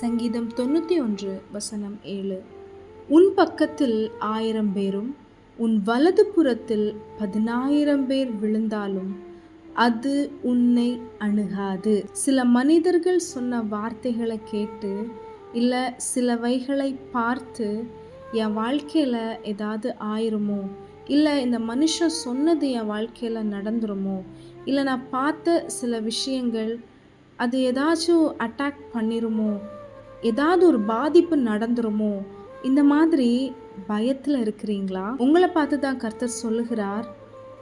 சங்கீதம் தொண்ணூற்றி ஒன்று வசனம் ஏழு. உன் பக்கத்தில் ஆயிரம் பேரும் உன் வலது புறத்தில் பதினாயிரம் பேர் விழுந்தாலும் அது உன்னை அணுகாது. சில மனிதர்கள் சொன்ன வார்த்தைகளை கேட்டு இல்லை சிலவைகளை பார்த்து என் வாழ்க்கையில் ஏதாவது ஆயிருமோ? இல்லை இந்த மனுஷன் சொன்னது என் வாழ்க்கையில் நடந்துருமோ? இல்லை நான் பார்த்த சில விஷயங்கள் அது ஏதாச்சும் அட்டாக் பண்ணிருமோ? ஏதாவது ஒரு பாதிப்பு நடந்துருமோ? இந்த மாதிரி பயத்தில் இருக்கிறீங்களா? உங்களை பார்த்து தான் கர்த்தர் சொல்லுகிறார்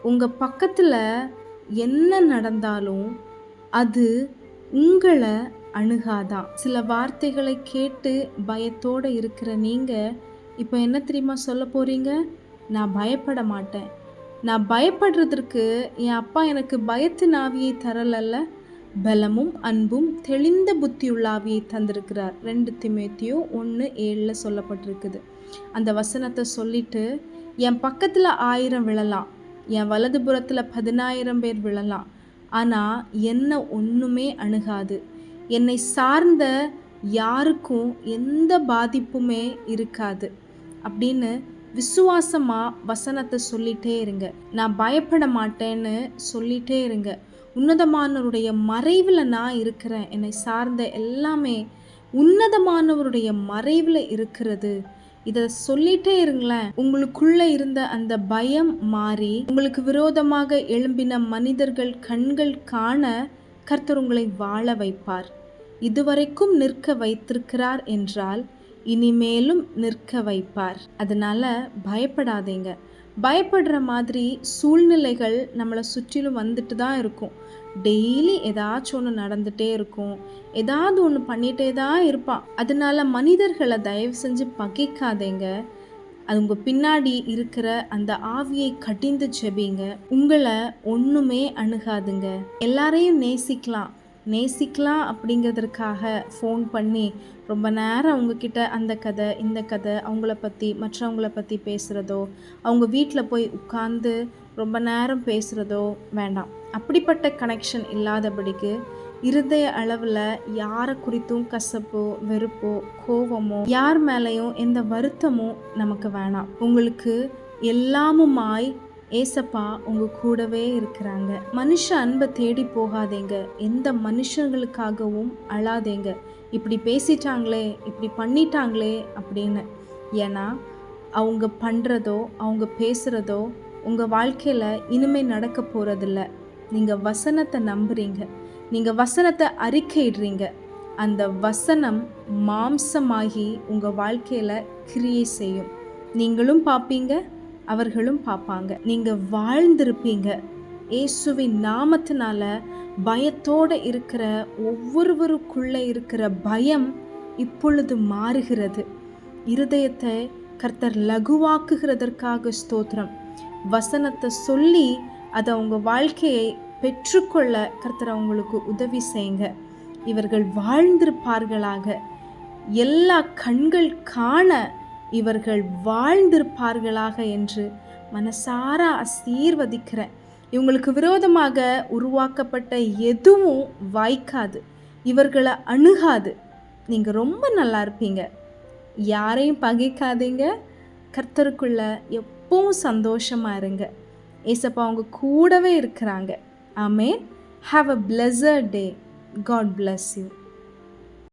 உங்கள் பக்கத்தில் என்ன நடந்தாலும் அது உங்களை அணுகாதான் சில வார்த்தைகளை கேட்டு பயத்தோடு இருக்கிற நீங்கள் இப்போ என்ன தெரியுமா சொல்ல போகிறீங்க நான் பயப்பட மாட்டேன். நான் பயப்படுறதற்கு என் அப்பா எனக்கு பயத்தின் ஆவியை தரலல்ல. பலமும் அன்பும் தெளிந்த புத்தியுள்ள ஆவியை தந்திருக்கிறார். ரெண்டு திமேத்தியோ ஒன்று ஏழில் சொல்லப்பட்டிருக்குது. அந்த வசனத்தை சொல்லிட்டு என் பக்கத்தில் ஆயிரம் விழலாம் என் வலதுபுறத்தில் பதினாயிரம் பேர் விழலாம் ஆனால் என்ன ஒன்றுமே அணுகாது. என்னை சார்ந்த யாருக்கும் எந்த பாதிப்புமே இருக்காது. அப்படின்னு விசுவாசமாக வசனத்தை சொல்லிட்டே இருங்க. நான் பயப்பட மாட்டேன்னு சொல்லிட்டே இருங்க. உன்னதமானவருடைய மறைவில் நான் இருக்கிறேன். என்னை சார்ந்த எல்லாமே உன்னதமானவருடைய மறைவில் இருக்கிறது. இதை சொல்லிட்டே இருங்களேன். உங்களுக்குள்ள இருந்த அந்த பயம் மாறி உங்களுக்கு விரோதமாக எழும்பின மனிதர்கள் கண்கள் காண கர்த்தர் உங்களை வாழ வைப்பார். இதுவரைக்கும் நிற்க வைத்திருக்கிறார் என்றால் இனிமேலும் நிற்க வைப்பார். அதனால பயப்படாதீங்க. பயப்படுற மாதிரி சூழ்நிலைகள் நம்மளை சுற்றிலும் வந்துட்டு தான் இருக்கும். டெய்லி ஏதாச்சும் ஒன்று நடந்துகிட்டே இருக்கும். ஏதாவது ஒன்று பண்ணிகிட்டே தான் இருப்பான் அதனால மனிதர்களை தயவு செஞ்சு பகைக்காதேங்க. அது உங்கள் பின்னாடி இருக்கிற அந்த ஆவியை கடிந்து செபிங்க உங்களை ஒன்றுமே அணுகாதுங்க. எல்லாரையும் நேசிக்கலாம். நேசிக்கலாம் அப்படிங்கிறதுக்காக ஃபோன் பண்ணி ரொம்ப நேரம் அவங்கக்கிட்ட அந்த கதை இந்த கதை அவங்கள பற்றி மற்றவங்கள பற்றி பேசுகிறதோ அவங்க வீட்டில் போய் உட்காந்து ரொம்ப நேரம் பேசுகிறதோ வேண்டாம். அப்படிப்பட்ட கனெக்ஷன் இல்லாதபடிக்கு இருதய அளவில் யாரை குறித்தும் கசப்போ வெறுப்போ கோவமோ யார் மேலேயும் எந்த வருத்தமும் நமக்கு வேணாம். உங்களுக்கு எல்லாமுமாய் ஏசப்பா உங்க கூடவே இருக்கிறாங்க. மனுஷ அன்பை தேடி போகாதேங்க. எந்த மனுஷங்களுக்காகவும் அழாதேங்க. இப்படி பேசிட்டாங்களே இப்படி பண்ணிட்டாங்களே அப்படின்னு. ஏன்னா அவங்க பண்ணுறதோ அவங்க பேசுகிறதோ உங்கள் வாழ்க்கையில் இனிமேல் நடக்க போகிறதில்ல நீங்கள் வசனத்தை நம்புறீங்க. நீங்கள் வசனத்தை அறிக்கையிடுறீங்க. அந்த வசனம் மாம்சமாகி உங்கள் வாழ்க்கையில் கிரியை செய்யும். நீங்களும் பார்ப்பீங்க அவர்களும் பார்ப்பாங்க. நீங்கள் வாழ்ந்திருப்பீங்க. இயேசுவின் நாமத்தினால பயத்தோடு இருக்கிற ஒவ்வொருவருக்குள்ளே இருக்கிற பயம் இப்பொழுது மாறுகிறது. இருதயத்தை கர்த்தர் லகுவாக்குகிறதற்காக ஸ்தோத்திரம். வசனத்தை சொல்லி அதை அவங்க வாழ்க்கையை பெற்றுக்கொள்ள கர்த்தர் அவங்களுக்கு உதவி செய்யுங்க. இவர்கள் வாழ்ந்திருப்பார்களாக. எல்லா கண்கள் காண இவர்கள் வாழ்ந்திருப்பார்களாக என்று மனசார ஆசீர்வதிக்கிறேன் இவங்களுக்கு விரோதமாக உருவாக்கப்பட்ட எதுவும் வாய்க்காது. இவர்களை அணுகாது. நீங்கள் ரொம்ப நல்லா இருப்பீங்க. யாரையும் பகைக்காதீங்க. கர்த்தருக்குள்ள எப்பவும் சந்தோஷமாக இருங்க. ஏசப்பா அவங்க கூடவே இருக்கிறாங்க. Amen have a pleasure day God bless you